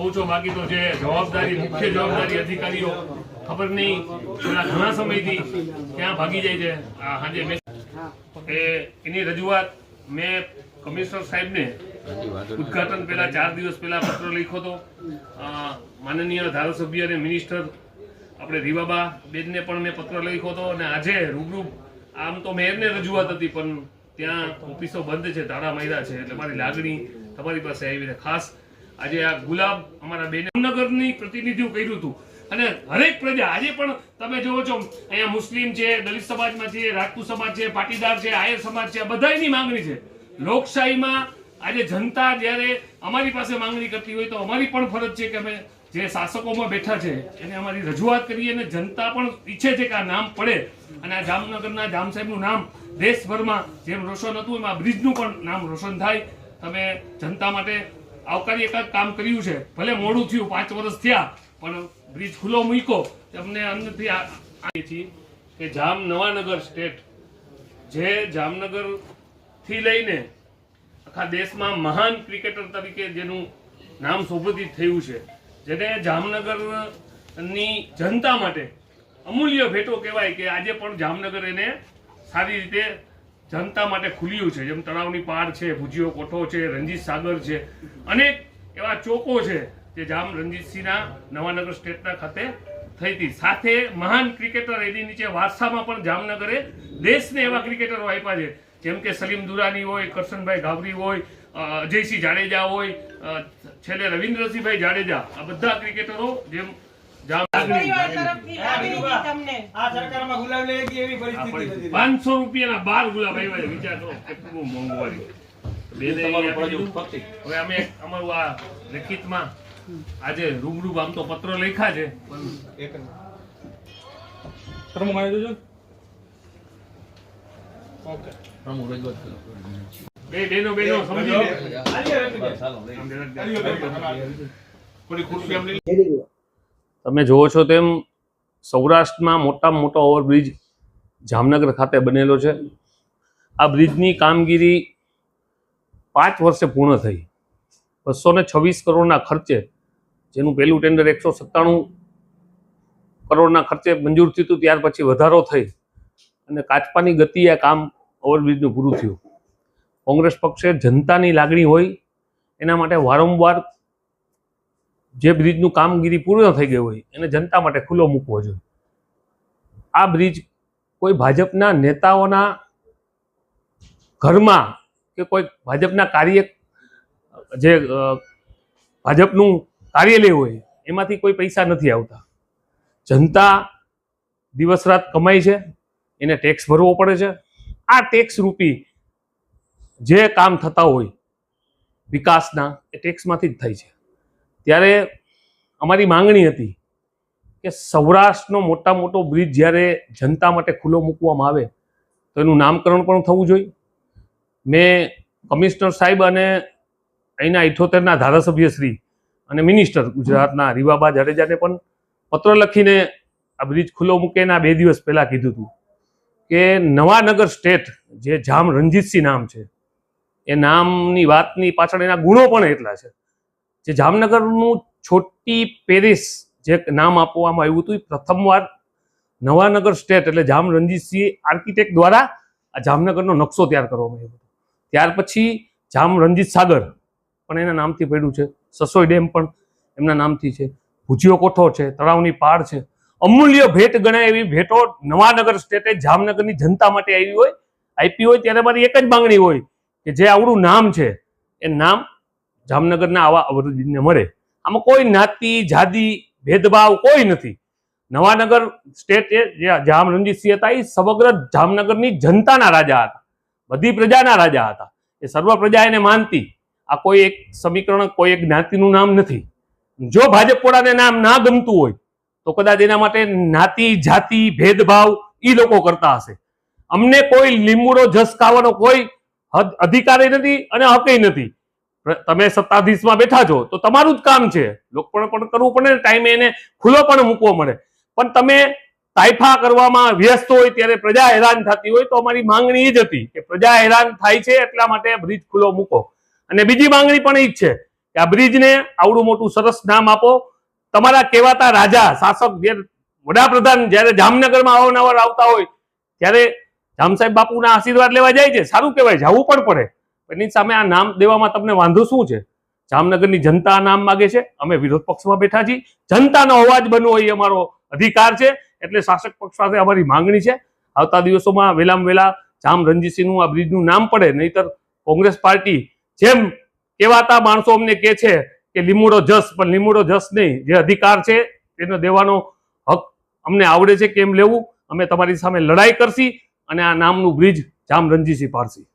ઓછો માગીતો છે જવાબદારી, મુખ્ય જવાબદારી અધિકારીઓ, ખબર નહીં, એના ઘણા સમયથી ત્યાં ભાગી જાય છે. સાંજે મેં એની રજૂઆત મેં કમિશનર સાહેબને ઉદઘાટન પહેલા ચાર દિવસ પહેલા પત્ર લખ્યો હતો. માનનીય ધારાસભ્ય અને મિનિસ્ટર આપણે રીવાબા બેનને પણ મેં પત્ર લખ્યો હતો અને આજે રૂબરૂ આમ તો મેયરને રજૂઆત હતી, પણ ત્યાં ઓફિસો બંધ છે તાળા માર્યા છે, એટલે મારી લાગણી તમારી પાસે આવી છે. ખાસ આજે આ ગુલાબ અમારા બે જામનગરની પ્રતિનિધિઓ કર્યું હતું. અને હરેક પ્રજા, આજે પણ તમે જોવો છો, અહીંયા મુસ્લિમ છે, દલિત સમાજમાં છે, રાજપૂત સમાજ છે, પાટીદાર છે, આયર સમાજ છે બધાની માંગણી છે. લોકશાહીમાં આજે જનતા જ્યારે અમારી પાસે માંગણી કરતી હોય તો અમારી પણ ફરજ છે કે અમે જે શાસકોમાં બેઠા છે, એને અમારી રજૂઆત કરીએ અને જનતા પણ ઈચ્છે છે કે આ નામ પડે. અને આ જામનગરના જામ સાહેબનું નામ દેશભરમાં જેમ રોશન હતું, એમાં બ્રિજનું પણ નામ રોશન થાય. તમે જનતા માટે આવકારી એક કામ કર્યું છે. ભલે મોડું થયું, પાંચ વર્ષ થયા, પણ બ્રિજ ખુલ્લો મૂક્યો. તમને અંદરથી આવી છીએ કે જામ નવાનગર સ્ટેટ, જે જામનગરથી લઈને આખા દેશમાં મહાન ક્રિકેટર તરીકે જેનું નામ સુપ્રતિત થયું છે, જેને જામનગરની જનતા માટે અમૂલ્ય ભેટો કહેવાય કે આજે પણ જામનગર એને સારી રીતે જનતા માટે ખુલ્યું છે. જેમ તળાવની પાર છે, ભુજીયો કોઠો છે, રંજીત સાગર છે, અનેક એવા ચોકો છે જે જામ રણજીતસિંહના નવાનગર સ્ટેટના ખાતે થઈ હતી. સાથે મહાન ક્રિકેટર એની નીચે વારસામાં પણ જામનગરે દેશને એવા ક્રિકેટરો આપ્યા છે. જેમ કે સલીમ દુરાની હોય, કરશનભાઈ ગાબરી હોય અજયસિંહ જાડેજા હોય છેલ્લે રવિન્દ્રસિંહભાઈ જાડેજા. આ બધા ક્રિકેટરો જેમ જામ રૂપિયા તરફથી લાગણી હતી તમને. આ સરકારમાં ગુલાબ લઈ ગઈ એવી પરિસ્થિતિ હતી પાંચસો રૂપિયાના બાર ગુલાબ આવ્યા વિચાર કરો કેટલું મોંઘવારી. હવે અમે અમારું આ લેખિતમાં આજે રૂબરૂ આમ તો પત્ર લખ્યા છે. પ્રમુખ આવી દેજો ઓકે. બે બેનો બેનો સમજી લે. થોડી ખુરશી આમ લઈ તમે જુઓ છો તેમ સૌરાષ્ટ્રમાં મોટામાં મોટો ઓવરબ્રિજ જામનગર ખાતે બનેલો છે. આ બ્રિજની કામગીરી પાંચ વર્ષે પૂર્ણ થઈ. બસો ને છવ્વીસ કરોડના ખર્ચે, જેનું પહેલું ટેન્ડર એકસો સત્તાણું કરોડના ખર્ચે મંજૂર થયું હતું, ત્યાર પછી વધારો થઈ અને કાચપાની ગતિ આ કામ ઓવરબ્રિજનું પૂરું થયું. કોંગ્રેસ પક્ષે જનતાની લાગણી હોય, એના માટે વારંવાર જે બ્રિજનું કામગીરી પૂર્ણ થઈ ગઈ હોય એને જનતા માટે ખુલ્લો મૂકવો જોઈએ. આ બ્રિજ કોઈ ભાજપના નેતાઓના ઘરમાં કે કોઈ ભાજપના કાર્ય જે ભાજપનું કાર્યાલય હોય એમાંથી કોઈ પૈસા નથી આવતા. જનતા દિવસ રાત કમાય છે, એને ટેક્સ ભરવો પડે છે. આ ટેક્સ રૂપી જે કામ થતા હોય વિકાસના એ ટેક્સમાંથી જ થાય છે. ત્યારે અમારી માંગણી હતી કે સૌરાષ્ટ્રનો મોટા મોટો બ્રિજ જ્યારે જનતા માટે ખુલ્લો મૂકવામાં આવે તો એનું નામકરણ પણ થવું જોઈએ. મેં કમિશનર સાહેબ અને અહીંના ઇઠોતેરના ધારાસભ્ય શ્રી અને મિનિસ્ટર ગુજરાતના રીવાબા જાડેજાને પણ પત્ર લખીને આ બ્રિજ ખુલ્લો મૂકે એના બે દિવસ પહેલાં કીધું હતું કે નવાનગર સ્ટેટ જે જામ રણજીતસિંહ નામ છે, એ નામની વાતની પાછળ એના ગુણો પણ એટલા છે. જે જામનગરનું છોટી પેરિસ જે નામ આપવામાં આવ્યું હતું એ પ્રથમવાર નવાનગર સ્ટેટ એટલે જામ રણજીતસિંહ આર્કિટેક્ટ દ્વારા આ જામનગરનો નકશો તૈયાર કરવામાં આવ્યો ત્યાર પછી જામ રણજીત સાગર પણ એના નામથી પડ્યું છે. સસોઈ ડેમ પણ એમના નામથી છે. ભુજીયો કોઠો છે. તળાવની પાડ છે. અમૂલ્ય ભેટ ગણાય એવી ભેટો નવાનગર સ્ટેટે જામનગરની જનતા માટે આવી હોય, આપી હોય, ત્યારે મારી એક જ માંગણી હોય કે જે આવડું નામ છે, એ નામ જામનગરના આવા અવરજીને મળે. આમાં કોઈ જ્ઞાતિ, જાતિ, ભેદભાવ કોઈ નથી. નવાનગર સ્ટેટ જામ રણજીતસિંહ હતા એ સમગ્ર જામનગરની જનતાના રાજા હતા. બધી પ્રજાના રાજા હતા. એ સર્વ પ્રજા એને માનતી. આ કોઈ એક સમીકરણ, કોઈ એક જ્ઞાતિનું નામ નથી. જો ભાજપ વાળાને નામ ના ગમતું હોય, તો કદાચ એના માટે જ્ઞાતિ, જાતિ, ભેદભાવ એ લોકો કરતા હશે. અમને કોઈ લીંબુડો, જસ ખાવાનો કોઈ અધિકારી નથી અને હકે નથી. તમે સત્તાધીશમાં બેઠા છો, તો તમારું જ કામ છે. લોકપણ પણ કરવું પડે ટાઈમે એને ખુલ્લો પણ મૂકવો મળે. પણ તમે તાઇફા કરવામાં વ્યસ્ત હોય, ત્યારે પ્રજા હેરાન થતી હોય, તો અમારી માંગણી એ જ હતી કે પ્રજા હેરાન થાય છે, એટલા માટે બ્રિજ ખુલ્લો મૂકો. અને બીજી માંગણી પણ એ જ છે કે આ બ્રિજને આવડું મોટું સરસ નામ આપો. તમારા કહેવાતા રાજા, શાસક જે વડાપ્રધાન જ્યારે જામનગરમાં અવારનવાર આવતા હોય, ત્યારે જામ સાહેબ બાપુના આશીર્વાદ લેવા જાય છે. સારું કહેવાય, જવું પણ પડે. એની સામે આ નામ દેવામાં તમને વાંધો શું છે? જામનગરની જનતા નામ માગે છે. અમે વિરોધ પક્ષમાં બેઠા છીએ. જનતાનો અવાજ બનવો એ અમારો અધિકાર છે. એટલે શાસક પક્ષ પાસે અમારી માંગણી છે. આવતા દિવસોમાં વહેલામાં વહેલા જામ રણજીતસિંહનું આ બ્રિજનું નામ પડે. નહીતર કોંગ્રેસ પાર્ટી જેમ કહેવાતા માણસો અમને કહે છે કે લીમુડો જસ, પણ લીમુડો જસ નહીં. જે અધિકાર છે તેનો દેવાનો હક અમને આવડે છે. કેમ લેવું? અમે તમારી સામે લડાઈ કરશી અને આ નામનું બ્રિજ જામ રણજીતસિંહ પાડશી.